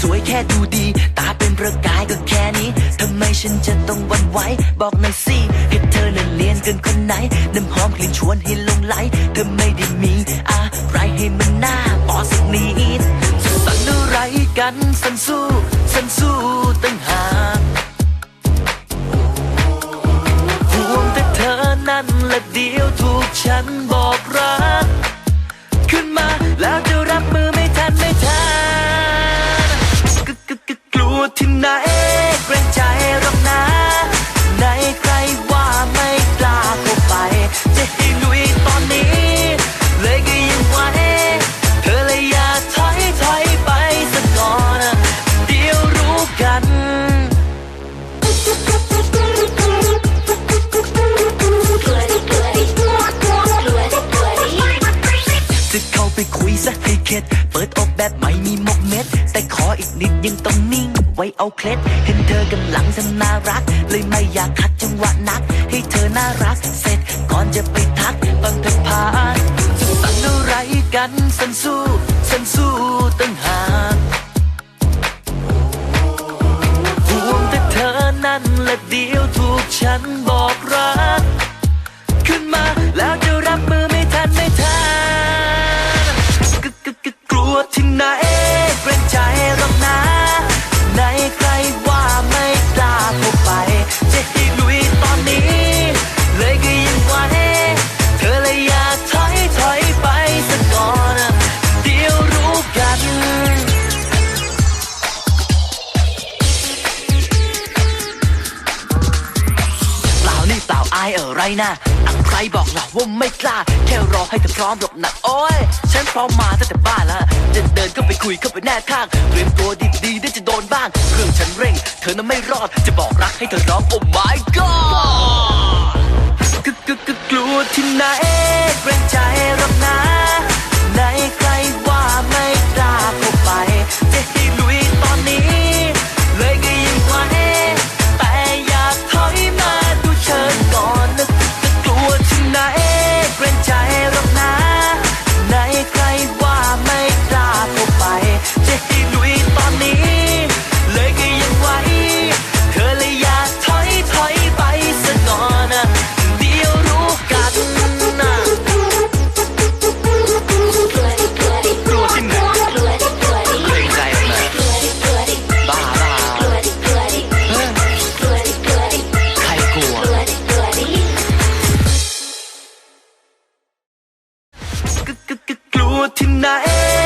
สวยแค่ดูดี ตาเป็นประกายก็แค่นี้ ทำไมฉันจะต้องวันไหว บอกหน่อยสิให้เธอนั้นเลียนเกินคนไหน น้ำหอมกลิ่นชวนให้ลงไหล เธอไม่ได้มีอะไรให้มันน่าปอสักนิดสั่นอะไรกันสันสู้สันสู้ตั้งหากห่วงแต่เธอนั่นและเดียวถูกฉันบอกรัก วที่ไหนเกรงใจรับ ให้เข็ดเปิดอกแบบไม่มีมกเม็ด แต่ขออีกนิดยังต้องนิ่ง ไว้เอาเคล็ด เห็นเธอกำลังทำน่ารัก เลยไม่อยากขัดจังหวะนัก ให้เธอน่ารักเสร็จ ก่อนจะไปทักฟังเธอพานจะสั่นอะไรกันสันสู้สันสู้ตั้งหากห่วงแต่เธอนั่นและเดียวถูกฉันบอกาอายอะไรนะอังใครบอกเราว่าไม่กล้า แค่รอให้เธอพร้อมหลบหนักโอ้ย ฉันพร้อมมาตั้งแต่บ้านแล้วจะเดินเข้าไปคุยเข้าไปแนบข้างเตรียมตัวดีๆได้จะโดนบ้าง เครื่องฉันเร่ง เธอน่ะไม่รอด จะบอกรักให้เธอร้องโอ้ my god กกกกกลัวที่ไหน